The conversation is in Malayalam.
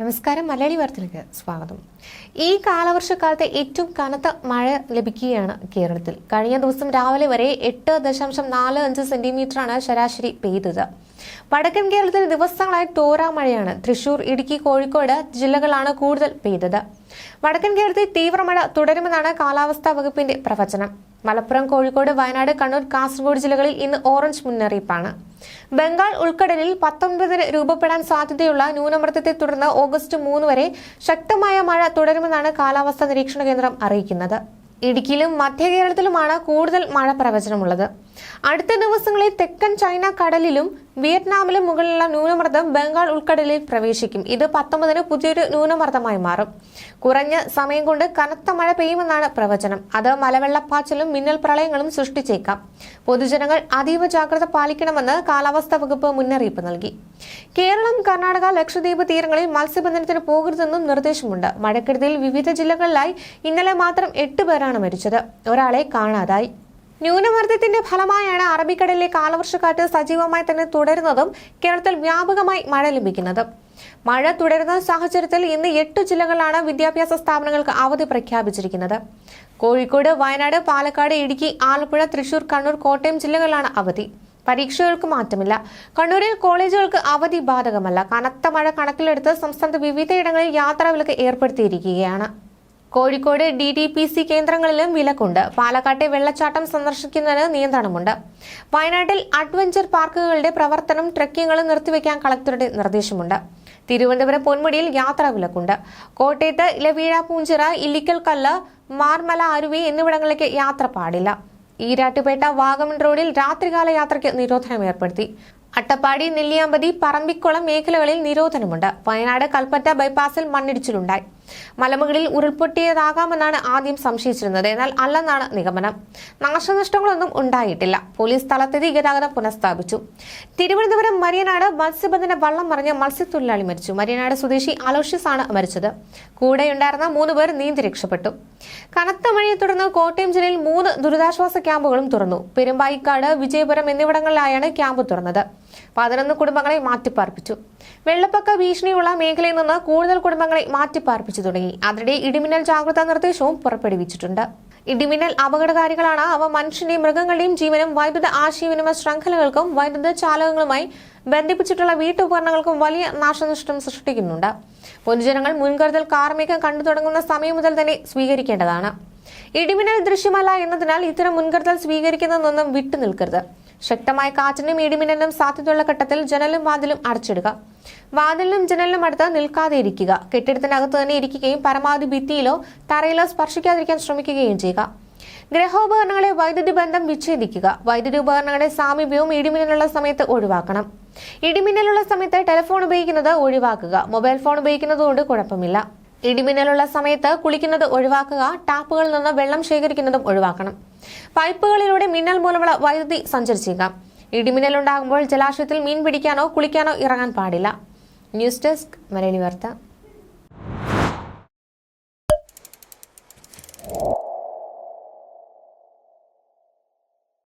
നമസ്കാരം മലയാളി വാർത്തയിലേക്ക് സ്വാഗതം. ഈ കാലവർഷക്കാലത്തെ ഏറ്റവും കനത്ത മഴ ലഭിക്കുകയാണ് കേരളത്തിൽ. കഴിഞ്ഞ ദിവസം രാവിലെ വരെ എട്ട് ദശാംശം നാല് അഞ്ച് സെന്റിമീറ്ററാണ് ശരാശരി പെയ്തത്. വടക്കൻ കേരളത്തിൽ ദിവസങ്ങളായി തോരാ മഴയാണ്. തൃശൂർ ഇടുക്കി കോഴിക്കോട് ജില്ലകളാണ് കൂടുതൽ പെയ്തത്. വടക്കൻ കേരളത്തിൽ തീവ്രമഴ തുടരുമെന്നാണ് കാലാവസ്ഥാ വകുപ്പിന്റെ പ്രവചനം. മലപ്പുറം കോഴിക്കോട് വയനാട് കണ്ണൂർ കാസർഗോഡ് ജില്ലകളിൽ ഇന്ന് ഓറഞ്ച് മുന്നറിയിപ്പാണ്. ബംഗാൾ ഉൾക്കടലിൽ പത്തൊൻപതിന് രൂപപ്പെടാൻ സാധ്യതയുള്ള ന്യൂനമർദ്ദത്തെ തുടർന്ന് ഓഗസ്റ്റ് മൂന്ന് വരെ ശക്തമായ മഴ തുടരുമെന്നാണ് കാലാവസ്ഥാ നിരീക്ഷണ കേന്ദ്രം അറിയിക്കുന്നത്. ഇടുക്കിയിലും മധ്യ കേരളത്തിലുമാണ് കൂടുതൽ മഴ പ്രവചനമുള്ളത്. അടുത്ത ദിവസങ്ങളിൽ തെക്കൻ ചൈന കടലിലും വിയറ്റ്നാമിലും മുകളിലുള്ള ന്യൂനമർദ്ദം ബംഗാൾ ഉൾക്കടലിൽ പ്രവേശിക്കും. ഇത് പത്തൊമ്പതിന് പുതിയൊരു ന്യൂനമർദ്ദമായി മാറും. കുറഞ്ഞ സമയം കൊണ്ട് കനത്ത മഴ പെയ്യുമെന്നാണ് പ്രവചനം. അത് മലവെള്ളപ്പാച്ചിലും മിന്നൽ പ്രളയങ്ങളും സൃഷ്ടിച്ചേക്കാം. പൊതുജനങ്ങൾ അതീവ ജാഗ്രത പാലിക്കണമെന്ന് കാലാവസ്ഥാ വകുപ്പ് മുന്നറിയിപ്പ് നൽകി. കേരളം കർണാടക ലക്ഷദ്വീപ് തീരങ്ങളിൽ മത്സ്യബന്ധനത്തിന് പോകരുതെന്നും നിർദ്ദേശമുണ്ട്. മഴക്കെടുതിയിൽ വിവിധ ജില്ലകളിലായി ഇന്നലെ മാത്രം എട്ട് പേരാണ് മരിച്ചത്. ഒരാളെ കാണാതായി. ന്യൂനമർദ്ദത്തിന്റെ ഫലമായാണ് അറബിക്കടലിലെ കാലവർഷക്കാറ്റ് സജീവമായി തന്നെ തുടരുന്നതും കേരളത്തിൽ വ്യാപകമായി മഴ ലഭിക്കുന്നതും. മഴ തുടരുന്ന സാഹചര്യത്തിൽ ഇന്ന് എട്ട് ജില്ലകളാണ് വിദ്യാഭ്യാസ സ്ഥാപനങ്ങൾക്ക് അവധി പ്രഖ്യാപിച്ചിരിക്കുന്നത്. കോഴിക്കോട് വയനാട് പാലക്കാട് ഇടുക്കി ആലപ്പുഴ തൃശൂർ കണ്ണൂർ കോട്ടയം ജില്ലകളിലാണ് അവധി. പരീക്ഷകൾക്ക് മാറ്റമില്ല. കണ്ണൂരിൽ കോളേജുകൾക്ക് അവധി ബാധകമല്ല. കനത്ത മഴ കണക്കിലെടുത്ത് സംസ്ഥാനത്ത് വിവിധയിടങ്ങളിൽ യാത്രാവിലക്ക് ഏർപ്പെടുത്തിയിരിക്കുകയാണ്. Kozhikode D T P C കേന്ദ്രങ്ങളിലും വിലക്കുണ്ട്. പാലക്കാട്ടെ വെള്ളച്ചാട്ടം സന്ദർശിക്കുന്നതിന് നിയന്ത്രണമുണ്ട്. വയനാട്ടിൽ അഡ്വഞ്ചർ പാർക്കുകളുടെ പ്രവർത്തനം ട്രക്കിങ്ങുകളും നിർത്തിവെക്കാൻ കളക്ടറുടെ നിർദ്ദേശമുണ്ട്. തിരുവനന്തപുരം പൊന്മുടിയിൽ യാത്രാ വിലക്കുണ്ട്. കോട്ടയത്ത് ഇലവീഴ പൂഞ്ചിറ ഇല്ലിക്കൽ കല്ല് മാർമല അരുവി എന്നിവിടങ്ങളിലേക്ക് യാത്ര പാടില്ല. ഈരാട്ടുപേട്ട വാഗമൺ റോഡിൽ രാത്രികാല യാത്രയ്ക്ക് നിരോധനം ഏർപ്പെടുത്തി. അട്ടപ്പാടി നെല്ലിയാമ്പതി പറമ്പിക്കുളം മേഖലകളിൽ നിരോധനമുണ്ട്. വയനാട് കൽപ്പറ്റ ബൈപ്പാസിൽ മണ്ണിടിച്ചിലുണ്ടായി. മലമുകളിൽ ഉരുൾപൊട്ടിയതാകാമെന്നാണ് ആദ്യം സംശയിച്ചിരുന്നത്. എന്നാൽ അല്ലെന്നാണ് നിഗമനം. നാശനഷ്ടങ്ങളൊന്നും ഉണ്ടായിട്ടില്ല. പോലീസ് സ്ഥലത്തെത്തി ഗതാഗതം പുനഃസ്ഥാപിച്ചു. തിരുവനന്തപുരം മരിയനാട് മത്സ്യബന്ധന വള്ളം മറിഞ്ഞ മത്സ്യത്തൊഴിലാളി മരിച്ചു. മരിയനാട് സ്വദേശി അലോഷ്യസ് ആണ് മരിച്ചത്. കൂടെയുണ്ടായിരുന്ന മൂന്ന് പേർ നീന്തി രക്ഷപ്പെട്ടു. കനത്ത മഴയെ തുടർന്ന് കോട്ടയം ജില്ലയിൽ മൂന്ന് ദുരിതാശ്വാസ ക്യാമ്പുകളും തുറന്നു. പെരുമ്പായിക്കാട് വിജയപുരം എന്നിവിടങ്ങളിലായാണ് ക്യാമ്പ് തുറന്നത്. പതിനൊന്ന് കുടുംബങ്ങളെ മാറ്റിപ്പാർപ്പിച്ചു. വെള്ളപ്പൊക്ക ഭീഷണിയുള്ള മേഖലയിൽ നിന്ന് കൂടുതൽ കുടുംബങ്ങളെ മാറ്റിപ്പാർപ്പിച്ചു തുടങ്ങി. അതിനിടെ ഇടിമിന്നൽ ജാഗ്രതാ നിർദ്ദേശവും പുറപ്പെടുവിച്ചിട്ടുണ്ട്. ഇടിമിന്നൽ അപകടകാരികളാണ് അവ മനുഷ്യന്റെയും മൃഗങ്ങളുടെയും ജീവനും വൈദ്യുത ആശയവിനിമയ ശൃംഖലകൾക്കും വൈദ്യുത ചാലകങ്ങളുമായി ബന്ധിപ്പിച്ചിട്ടുള്ള വീട്ടുപകരണങ്ങൾക്കും വലിയ നാശനഷ്ടം സൃഷ്ടിക്കുന്നുണ്ട്. പൊതുജനങ്ങൾ മുൻകരുതൽ കാർമികം കണ്ടു തുടങ്ങുന്ന സമയം മുതൽ തന്നെ സ്വീകരിക്കേണ്ടതാണ്. ഇടിമിന്നൽ ദൃശ്യമല്ല എന്നതിനാൽ ഇത്തരം മുൻകരുതൽ സ്വീകരിക്കുന്നതൊന്നും വിട്ടുനിൽക്കരുത്. ശക്തമായ കാറ്റിനും ഇടിമിന്നലിനും സാധ്യതയുള്ള ഘട്ടത്തിൽ ജനലും വാതിലും അടച്ചിടുക. വാതിലിനും ജനലിനും അടുത്ത് നിൽക്കാതെ ഇരിക്കുക. കെട്ടിടത്തിനകത്ത് തന്നെ ഇരിക്കുകയും പരമാവധി ഭിത്തിയിലോ തറയിലോ സ്പർശിക്കാതിരിക്കാൻ ശ്രമിക്കുകയും ചെയ്യുക. ഗ്രഹോപകരണങ്ങളെ വൈദ്യുതി ബന്ധം വിച്ഛേദിക്കുക. വൈദ്യുതി ഉപകരണങ്ങളുടെ സാമീപ്യവും ഇടിമിന്നലുള്ള സമയത്ത് ഒഴിവാക്കണം. ഇടിമിന്നലുള്ള സമയത്ത് ടെലിഫോൺ ഉപയോഗിക്കുന്നത് ഒഴിവാക്കുക. മൊബൈൽ ഫോൺ ഉപയോഗിക്കുന്നത് കൊണ്ട് കുഴപ്പമില്ല. ഇടിമിന്നലുള്ള സമയത്ത് കുളിക്കുന്നത് ഒഴിവാക്കുക ടാപ്പുകളിൽ നിന്ന് വെള്ളം ശേഖരിക്കുന്നതും ഒഴിവാക്കണം. പൈപ്പുകളിലൂടെ മിന്നൽ മൂലമുള്ള വൈദ്യുതി സഞ്ചരിച്ചേക്കാം ഇടിമിന്നൽ ഉണ്ടാകുമ്പോൾ ജലാശയത്തിൽ മീൻ പിടിക്കാനോ കുളിക്കാനോ ഇറങ്ങാൻ പാടില്ല. ന്യൂസ് ഡെസ്ക് മലയാളി വാർത്ത.